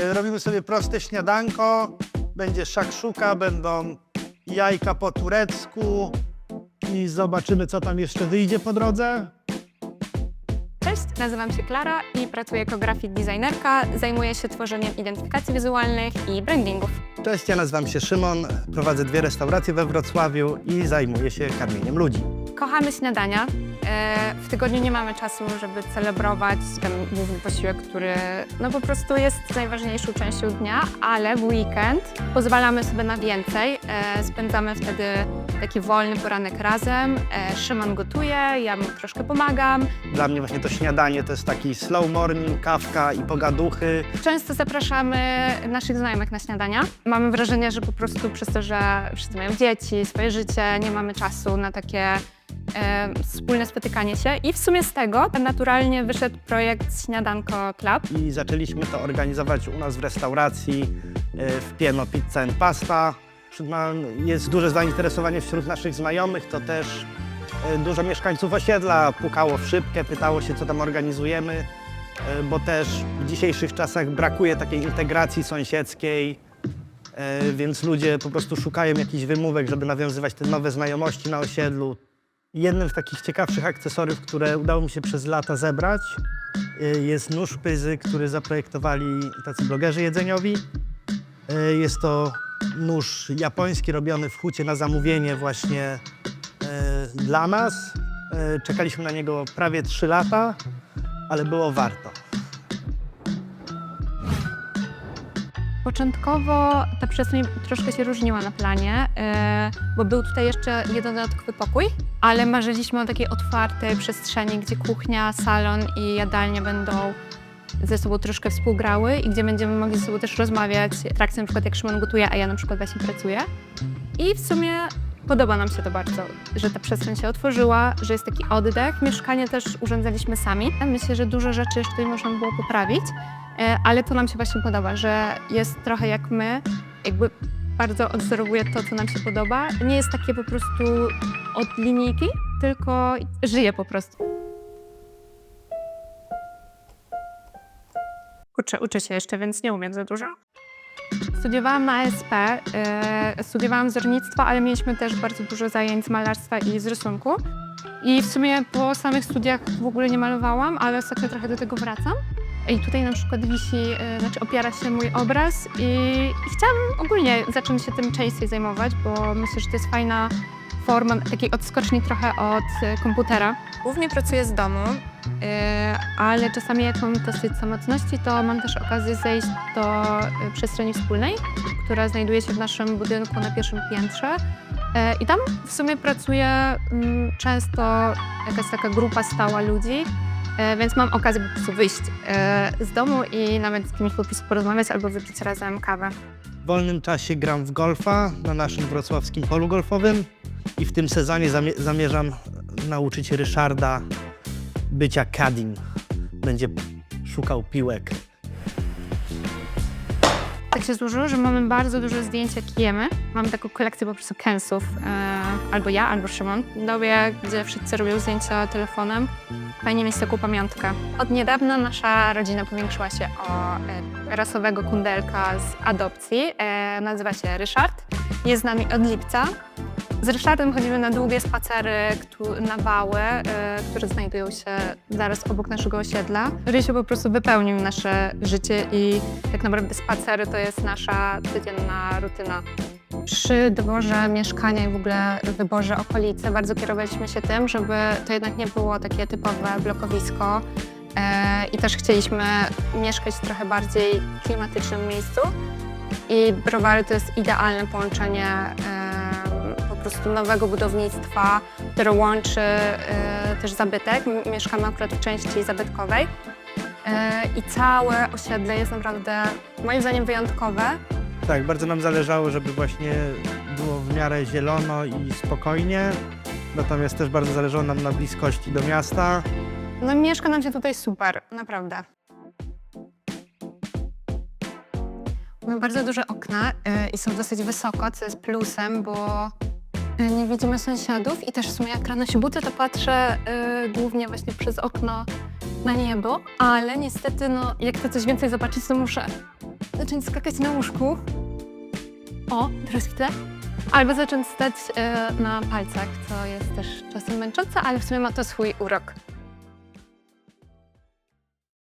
Y, Robimy sobie proste śniadanko, będzie szakszuka, będą jajka po turecku i zobaczymy, co tam jeszcze wyjdzie po drodze. Cześć, nazywam się Klara i pracuję jako grafik designerka. Zajmuję się tworzeniem identyfikacji wizualnych i brandingów. Cześć, ja nazywam się Szymon, prowadzę dwie restauracje we Wrocławiu i zajmuję się karmieniem ludzi. Kochamy śniadania. E, W tygodniu nie mamy czasu, żeby celebrować ten główny posiłek, który no po prostu jest najważniejszą częścią dnia, ale w weekend pozwalamy sobie na więcej. E, Spędzamy wtedy taki wolny poranek razem. E, Szymon gotuje, ja mu troszkę pomagam. Dla mnie właśnie to śniadanie to jest taki slow morning, kawka i pogaduchy. Często zapraszamy naszych znajomych na śniadania. Mamy wrażenie, że po prostu przez to, że wszyscy mają dzieci, swoje życie, nie mamy czasu na takie e, wspólne spotykanie się. I w sumie z tego naturalnie wyszedł projekt Śniadanko Club. I zaczęliśmy to organizować u nas w restauracji y, w Pieno Pizza and Pasta. Jest duże zainteresowanie wśród naszych znajomych, to też y, dużo mieszkańców osiedla pukało w szybkę, pytało się, co tam organizujemy, y, bo też w dzisiejszych czasach brakuje takiej integracji sąsiedzkiej, y, więc ludzie po prostu szukają jakichś wymówek, żeby nawiązywać te nowe znajomości na osiedlu. Jednym z takich ciekawszych akcesoriów, które udało mi się przez lata zebrać, y, jest nóż pyzy, który zaprojektowali tacy blogerzy jedzeniowi. Y, Jest to nóż japoński robiony w hucie na zamówienie właśnie y, dla nas. Czekaliśmy na niego prawie 3 lata, ale było warto. Początkowo ta przestrzeń troszkę się różniła na planie, e, bo był tutaj jeszcze jeden dodatkowy pokój, ale marzyliśmy o takiej otwartej przestrzeni, gdzie kuchnia, salon i jadalnia będą ze sobą troszkę współgrały i gdzie będziemy mogli ze sobą też rozmawiać w trakcie na przykład jak Szymon gotuje, a ja na przykład właśnie pracuję. I w sumie podoba nam się to bardzo, że ta przestrzeń się otworzyła, że jest taki oddech. Mieszkanie też urządzaliśmy sami. Myślę, że dużo rzeczy jeszcze tutaj można było poprawić, e, ale to nam się właśnie podoba, że jest trochę jak my, jakby bardzo odwzorowuje to, co nam się podoba. Nie jest takie po prostu od linijki, tylko żyje po prostu. Uczę, uczę się jeszcze, więc nie umiem za dużo. Studiowałam na ASP, e, studiowałam wzornictwo, ale mieliśmy też bardzo dużo zajęć z malarstwa i z rysunku. I w sumie po samych studiach w ogóle nie malowałam, ale ostatnio trochę do tego wracam. I tutaj na przykład wisi, e, znaczy opiera się mój obraz i, i chciałam ogólnie zacząć się tym częściej zajmować, bo myślę, że to jest fajna forma takiej odskoczni trochę od e, komputera. Głównie pracuję z domu, e, ale czasami jak mam dosyć samotności, to mam też okazję zejść do przestrzeni wspólnej, która znajduje się w naszym budynku na pierwszym piętrze. I tam w sumie pracuje mm, często jakaś taka grupa stała ludzi, więc mam okazję po prostu wyjść e, z domu i nawet z kimś po prostu porozmawiać albo wypić razem kawę. W wolnym czasie gram w golfa na naszym wrocławskim polu golfowym i w tym sezonie zamie- zamierzam nauczyć Ryszarda bycia caddim. Będzie szukał piłek. Tak się złożyło, że mamy bardzo dużo zdjęć, jak jemy. Mamy taką kolekcję po prostu kęsów, e, albo ja, albo Szymon. Lubię, gdzie wszyscy robią zdjęcia telefonem. Fajnie mieć taką pamiątkę. Od niedawna nasza rodzina powiększyła się o e, rasowego kundelka z adopcji. E, nazywa się Ryszard. Jest z nami od lipca. Z Ryszardem chodzimy na długie spacery na wały, e, które znajdują się zaraz obok naszego osiedla. Rysiu po prostu wypełnił nasze życie i tak naprawdę spacery to jest nasza codzienna rutyna. Przy doborze mieszkania i w ogóle wyborze okolicy bardzo kierowaliśmy się tym, żeby to jednak nie było takie typowe blokowisko e, i też chcieliśmy mieszkać w trochę bardziej klimatycznym miejscu. I browary to jest idealne połączenie e, po prostu nowego budownictwa, które łączy e, też zabytek. Mieszkamy akurat w części zabytkowej. E, I całe osiedle jest naprawdę moim zdaniem wyjątkowe. Tak, bardzo nam zależało, żeby właśnie było w miarę zielono i spokojnie. Natomiast też bardzo zależało nam na bliskości do miasta. No mieszka nam się tutaj super, naprawdę. Mamy bardzo duże okna y, i są dosyć wysoko, co jest plusem, bo y, nie widzimy sąsiadów i też w sumie jak rano się budzę, to patrzę y, głównie właśnie przez okno na niebo, ale niestety no, jak chcę coś więcej zobaczyć, to muszę zacząć skakać na łóżku. O, teraz. Albo zacząć stać e, na palcach, co jest też czasem męczące, ale w sumie ma to swój urok.